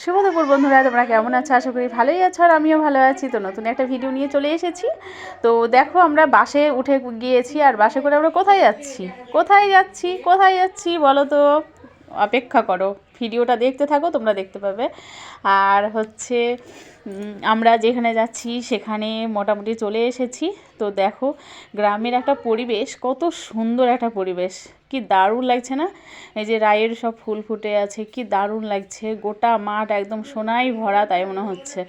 শুভ দুপুর বন্ধুরা, তোমরা কেমন আছো? আশা করি ভালোই আছো আর আমিও ভালো আছি। তো নতুন একটা ভিডিও নিয়ে চলে এসেছি। তো দেখো আমরা বাসে উঠে গিয়েছি আর বাসে করে আমরা কোথায় যাচ্ছি? কোথায় যাচ্ছি? কোথায় যাচ্ছি বলো তো? অপেক্ষা করো। ভিডিওটা দেখতে থাকো, তোমরা দেখতে পাবে। আর হচ্ছে আমরা যেখানে যাচ্ছি সেখানে মোটামুটি চলে এসেছি। তো দেখো, গ্রামের একটা পরিবেশ, কত সুন্দর একটা পরিবেশ। কি দারুণ লাগছে না? এই যে রায়ের সব ফুল ফুটে আছে, কি দারুণ লাগছে। গোটা মাঠ একদম সোনাই ভরা তাই মনে হচ্ছে।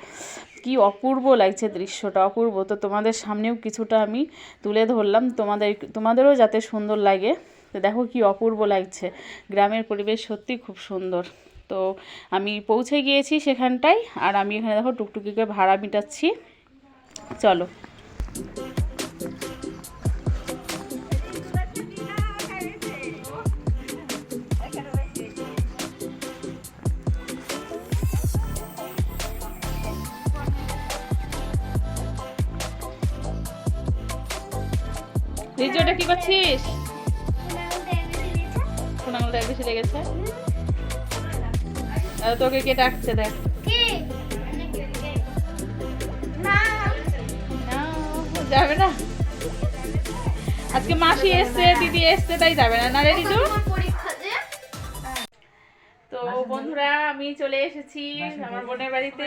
কি অপূর্ব লাগছে দৃশ্যটা, অপূর্ব। তো তোমাদের সামনেও কিছুটা আমি তুলে ধরলাম। তোমাদের তোমাদেরও যাতে সুন্দর লাগে। তো দেখো কি অপূর্ব লাগছে। গ্রামের পরিবেশ সত্যি খুব সুন্দর। তো আমি পৌঁছে গিয়েছি সেখানটায়। আর আমি এখানে দেখো টুকটুকিকে ভাড়া মিটাচ্ছি। চলো। রিজু ওটা কি করছিস? কোন আঙুলটা বেশি লেগেছে? আর তোকে কে ডাকছে, দেখ। যাবে না। আজকে মাসি এসছে, দিদি এসছে, তাই যাবে না। না রে রিজু বন্ধুরা আমি চলে এসেছি আমার বোনের বাড়িতে।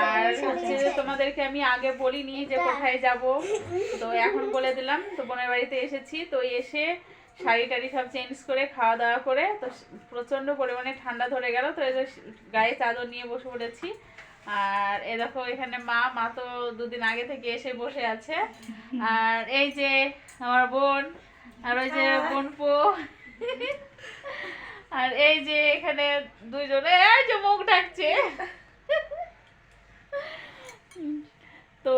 আর হচ্ছে যে তোমাদেরকে আমি আগে বলিনি যে কোথায় যাব। তো এখন বলে দিলাম তো বোনের বাড়িতে এসেছি। তো এসে শাড়ি টাড়ি সব চেঞ্জ করে খাওয়া দাওয়া করে তো প্রচণ্ড পরিমাণে ঠান্ডা ধরে গেল। তো এই যে গায়ে চাদর নিয়ে বসে পড়েছি। আর এ দেখো এখানে মা মা তো দুদিন আগে থেকে এসে বসে আছে। আর এই যে আমার বোন আর ওই যে বোনপো। আর এই যে এখানে দুইজনে, এই যে মুখ ঢাকছে। তো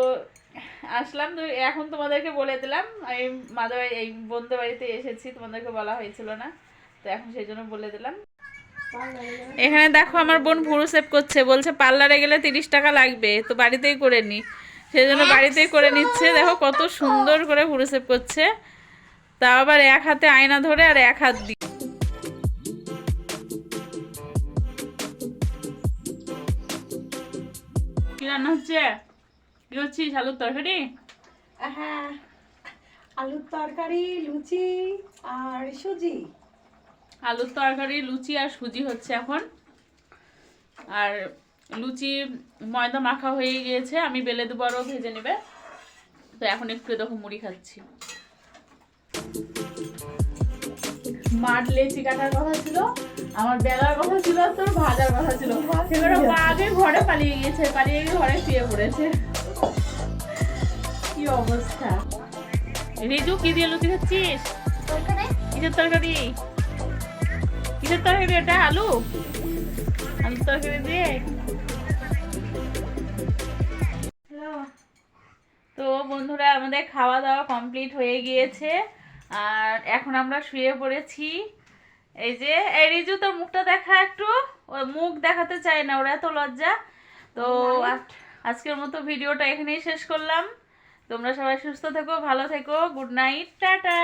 আসলাম তো, এখন তোমাদেরকে বলে দিলাম আমি মাদের এই বন্ধু বাড়িতে এসেছি, তোমাদেরকে বলা হয়েছিল না, তো এখন সেই জন্য বলে দিলাম। এখানে দেখো আমার বোন ভুরু সেভ করছে, বলছে পার্লারে গেলে তিরিশ টাকা লাগবে, তো বাড়িতেই করে নি। সেই জন্য বাড়িতেই করে নিচ্ছে, দেখো কত সুন্দর করে ভুরু সেভ করছে। তাও আবার এক হাতে আয়না ধরে আর এক হাত দিয়ে। কি রান্না হচ্ছে? কি হচ্ছিস আলুর তরকারি? হ্যাঁ আলুর তরকারি লুচি আর সুজি। আলুর তরকারি লুচি আর সুজি হচ্ছে এখন। আর লুচি ময়দা মাখা হয়ে গিয়েছে আমি বেলে দেবো আরও ভেজে নেবে। তো এখন একটু দেখো মুড়ি খাচ্ছি। মাঠ লেচি কাটার কথা ছিল আমার বেলার কথা ছিল তোর ভাজার কথা ছিল। সেগুলো মা আগে ঘরে পালিয়ে গিয়েছে পালিয়ে গিয়ে ঘরে শুয়ে পড়েছে। কি অবস্থা? রিজু কি দিয়ে লুচি খাচ্ছিস? কিসের তরকারি? কিসের তরকারি এটা আলু? আলুর তরকারি দিয়ে। তো বন্ধুরা আমাদের খাওয়া দাওয়া কমপ্লিট হয়ে গিয়েছে। আর এখন আমরা শুয়ে পড়েছি। এই যে এই রিজু তোর মুখটা দেখা একটু। ওর মুখ দেখাতে চায় না ওর এত লজ্জা। তো আজকের মতো ভিডিওটা এখানেই শেষ করলাম। তোমরা সবাই সুস্থ থেকো ভালো থেকো গুড নাইট টাটা।